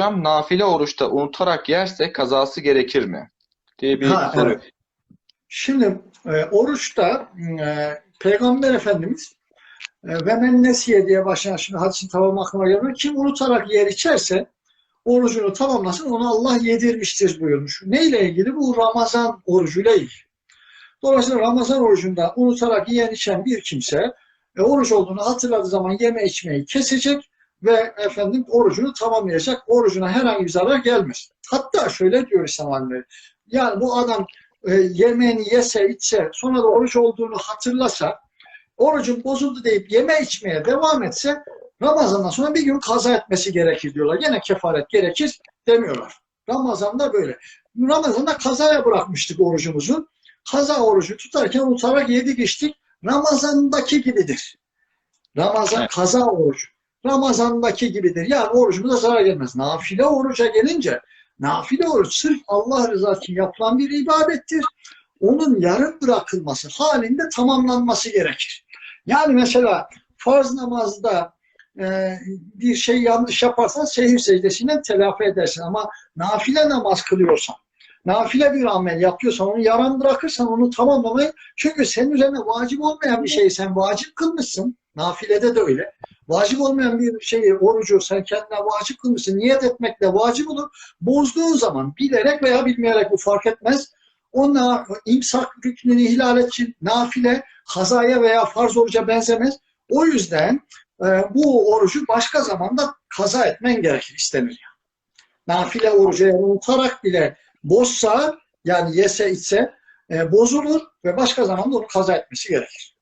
hocam nafile oruçta unutarak yerse kazası gerekir mi? diye bir Ha, soru. evet. Şimdi e, oruçta e, Peygamber Efendimiz e, ve men nesiye diye başlayan şimdi hadisin tamam aklıma gelmiyor. Kim unutarak yer içerse orucunu tamamlasın onu Allah yedirmiştir buyurmuş. Neyle ilgili? Bu Ramazan orucuyla ilgili. Dolayısıyla Ramazan orucunda unutarak yiyen içen bir kimse e, oruç olduğunu hatırladığı zaman yeme içmeyi kesecek ve efendim orucunu tamamlayacak. Orucuna herhangi bir zarar gelmez. Hatta şöyle diyor İslam alimleri. Yani bu adam e, yemeğini yese içse sonra da oruç olduğunu hatırlasa orucun bozuldu deyip yeme içmeye devam etse Ramazan'dan sonra bir gün kaza etmesi gerekir diyorlar. Gene kefaret gerekir demiyorlar. Ramazan'da böyle. Ramazan'da kazaya bırakmıştık orucumuzu. Kaza orucu tutarken unutarak yedik içtik. Ramazan'daki gibidir. Ramazan Evet. kaza orucu. Ramazan'daki gibidir. Yani orucumuza zarar gelmez. Nafile oruca gelince nafile oruç sırf Allah rızası için yapılan bir ibadettir. Onun yarım bırakılması halinde tamamlanması gerekir. Yani mesela farz namazda e, bir şey yanlış yaparsan sehir secdesiyle telafi edersin ama nafile namaz kılıyorsan nafile bir amel yapıyorsan onu yarım bırakırsan onu tamamlamayı çünkü senin üzerine vacip olmayan bir şeyi sen vacip kılmışsın. Nafilede de öyle. Vacip olmayan bir şeyi, orucu sen kendine vacip kılmışsın. Niyet etmek de vacip olur. Bozduğun zaman bilerek veya bilmeyerek bu fark etmez. Ona imsak rüknünü ihlal için nafile, kazaya veya farz oruca benzemez. O yüzden e, bu orucu başka zamanda kaza etmen gerekir, istenir. Yani. Nafile orucu eğer unutarak bile bozsa, yani yese içse e, bozulur ve başka zamanda onu kaza etmesi gerekir.